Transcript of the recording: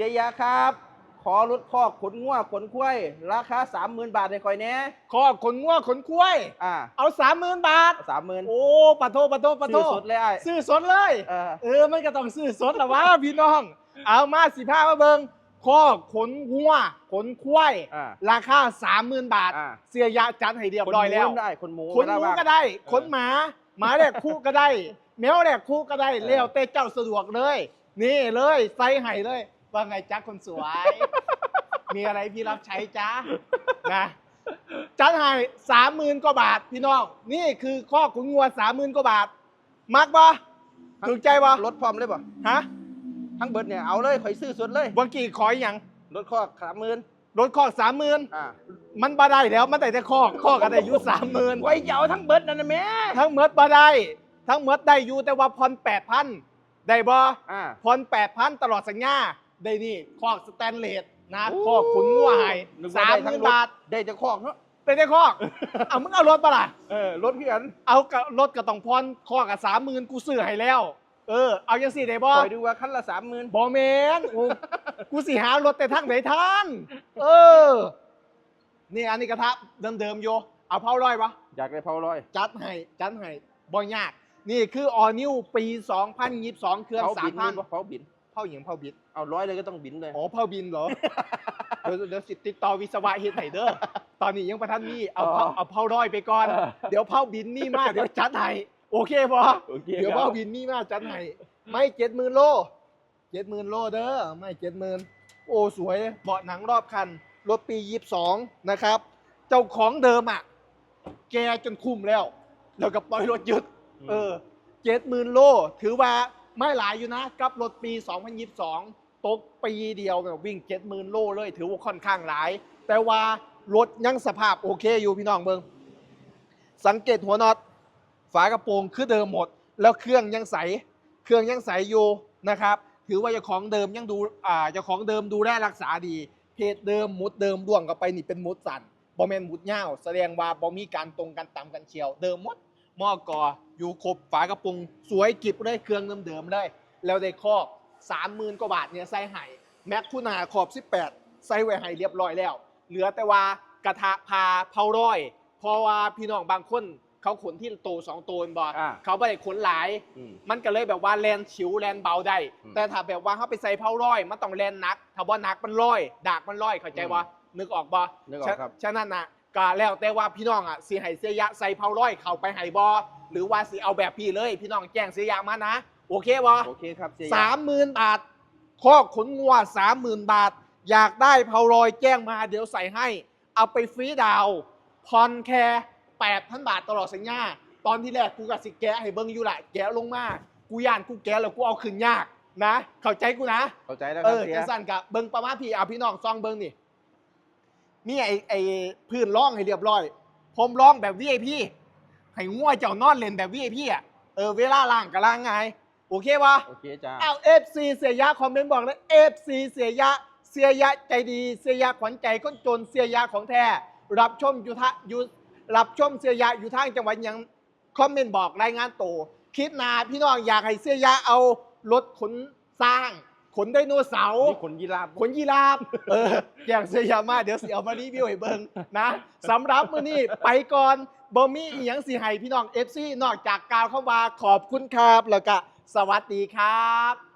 สียยาครับ ขอรถคอกขนงัวขนควายราคาสามหมื่นบาทให้คอยแหน่คอขนงัวขนควายอ่าเอาสามหมื่นบาทสามหมื่นโอ้ปะโทปะโทปะโทซื้อสดเลยไอ้ซื้อสดเลยเออเออมันก็ต้องซื้อสดละวะพี่น้อง เอามาสิผ้ามาเบิงข้อขนหัวขนควายอ่าราคาสามหมื่นบาทอ่าเสียยะจัดให้เรียบคนร้อยแล้วหมูได้คนหมูขนหมูเวลาว่างก็ได้ขนหมาหมาแดกคู่ก็ได้แมวแดกคู่ก็ได้เออเลี้ยวเต้เจ้าสะดวกเลย นี่เลยใส่ให้เลย ว่าไงจ๊ะคนสวย มีอะไรพี่รับใช้จ้านะจัดให้สามหมื่นกว่าบาทพี่น้องนี่คือข้อขุนงัวสามหมื่นกว่าบาท มักปะถูกใจปะรถพร้อมเลยป่ะฮะทั้งเบิดเนี่ยเอาเลยคอยซื้อสดเลยวังกี่ขอยอย่างรถคอกสามหมื่นรถคอกสามหมื่นอ่ามันบ่ได้แล้วมันได้แต่คอกคอกก็ได้อยู่สามหมื่นไว้จะเอาทั้งเบิดนั่นนะแม่ทั้งเมดบ่ได้ ทั้งเมดได้อยู่แต่ว่าผ่อนแปดพันได้บ่อ่าผ่อนแปดพันตลอดสัญญา ได้นี่คอกสแตนเลสนะโอ้คอกขุนงัวให้นึกว่สามได้หทั้งมื่นรถบาทได้จะคอกเนาะได้แต่คอกเอามึงเอารถปะล่ะเออรถเพื่อนเอากับรถก็ต้องผ่อนคอกกับสามหมื่นกูซื้อให้แล้วเออเอายังสี่ได้บ่คอยดูว่าคันละสามหมื่นบอแมนโอ้กูสิหารถแต่ทั้งไหนท่านเออนี่อันนี้กระทะเดิมๆโยเอาเผาร้อยปะอยากได้เผาลอย จัดให้จัดให้บ่ยาก นี่คือออนิวปี 2022 เครื่องเผาสาบิมนพันนี่บ่เผาบินเผาหญิงเผาบิดเอาร้อยเลยก็ต้องบินเลยอ๋อเผาบินเหรอ เดี๋ยวเดี๋ยวสิติดต่อวิศวะเฮ็ดให้เด้อ ตอนนี้ยังประทันมีเอาเผาอ๋อเอาเผาร้อยไปก่อนเออเดี๋ยวเผาบินนี่มาเดี๋ยวจัดให้โอเคปะโอเคเดี๋ยวคเผารับบินนี่มาจัดให้ไม่เจ็ดหมื่นโลเจ็ดหมื่นโลเด้อไม่เจ็ดหมื่นโอ้สวยเบาะหนังรอบคันรถปียี่สองนะครับ เจ้าของเดิมอะแกจนคุ้มแล้ว แล้วก็ปล่อยรถหยุดเออเจ็ดหมื่นโล ถือว่า ไม่หลายอยู่นะกับรถปี 2022 ตกปีเดียวเนี่ยวิ่งเจ็ดหมื่นโลเลย ถือว่าค่อนข้างหลาย แต่ว่ารถยังสภาพโอเคอยู่พี่น้องเบิงสังเกตหัวน็อตฝากระโปรงคือเดิมหมด แล้วเครื่องยังใส เครื่องยังใสอยู่นะครับ ถือว่าเจ้าของเดิมยังดูอ่าเจ้าของเดิมดูแลรักษาดี เพจเดิมมุดเดิมด่วงกับไปนี่เป็นมุดสั่นบอมแมนมุดเง่าวแสดงว่าบอมีการตรงกันตามกันเชียว เดิมหมด หม้อกออยู่ครบฝากระโปรงสวยกิบเลยเครื่องเดิมๆเลย แล้วได้ครอบสามหมื่นกว่าบาทเนี่ยใส่ไห้แม็กคูนาขอบ 18 ใส่ไว้ให้เรียบร้อยแล้ว เหลือแต่ว่ากระทะพาเผาร้อย เพราะว่าพี่น้องบางคนเขาขนที่โตสองโตนบออ่าเขาไม่ได้ขนหลาย อืม มันก็เลยแบบว่าแลนฉิวแลนเบาได้ อืมแต่ถ้าแบบว่าเขาไปใส่เผาร้อย มันต้องแลนหนัก ถ้าว่าหนักมันร้อย ดากมันร้อยเข้าใจว่านึกออกบ่นึกออกครับ ฉะนั้นนะ ก็แล้วแต่ว่าพี่น้องอะสีไห้เสียยะใส่เผาร้อยเข้าไปไห้บอหรือว่าสีเอาแบบพี่เลย พี่น้องแจ้งเสียยะมานะ โอเคบ่โอเคครับเสียสามหมื่นบาทคอกขนงัวสามหมื่นบาท อยากได้เผาลอยแจ้งมาเดี๋ยวใส่ให้ เอาไปฟรีดาวน์พรแค่แปดพันบาทตลอดสัญญาตอนที่แรกกูกับสิแกะให้เบิ้งอยู่แหละแกะลงมากูย่านกูแกะแล้วกูเอาขึ้นยากนะ เข้าใจกูนะ เข้าใจแล้วคเอรับอเสียจังสั่นกับเบิ้งประมาณพี่เอาพี่น้องซองเบิ้งนี่ มีไอไอพื้นร่องให้เรียบร้อย ผมร่องแบบ VIP ให้งัวเจ้านอนเล่นแบบ VIP อะเออเวลาล่างกับล่างไงโอเคปะโอเคจ้าเอาเอฟซีเสียยะคอมเมนต์บอกนะเอฟซีเสียยะเสียยะใจดีเสียยะขวัญใจคนจนเสียยะของแท้รับชมอยู่ทะอยู่รับชมเสียยะอยู่ทางจังหวัดหยังคอมเมนต์บอกรายงานตัวคลิปหนาพี่น้องอยากให้เสียยะเอารถขนสร้าง ขนไดโนเสาร์ นี่ขนยีราฟ ขนยีราฟ เอออย่างเสียยามาเดี๋ยวเสียเอามารีวิวให้เบิ่งนะสำหรับมื้อนี้ไปก่อนบ่มีอีหยังสิให้พี่น้อง FC นอกจากกล่าวเข้ามาขอบคุณครับแล้วก็สวัสดีครับ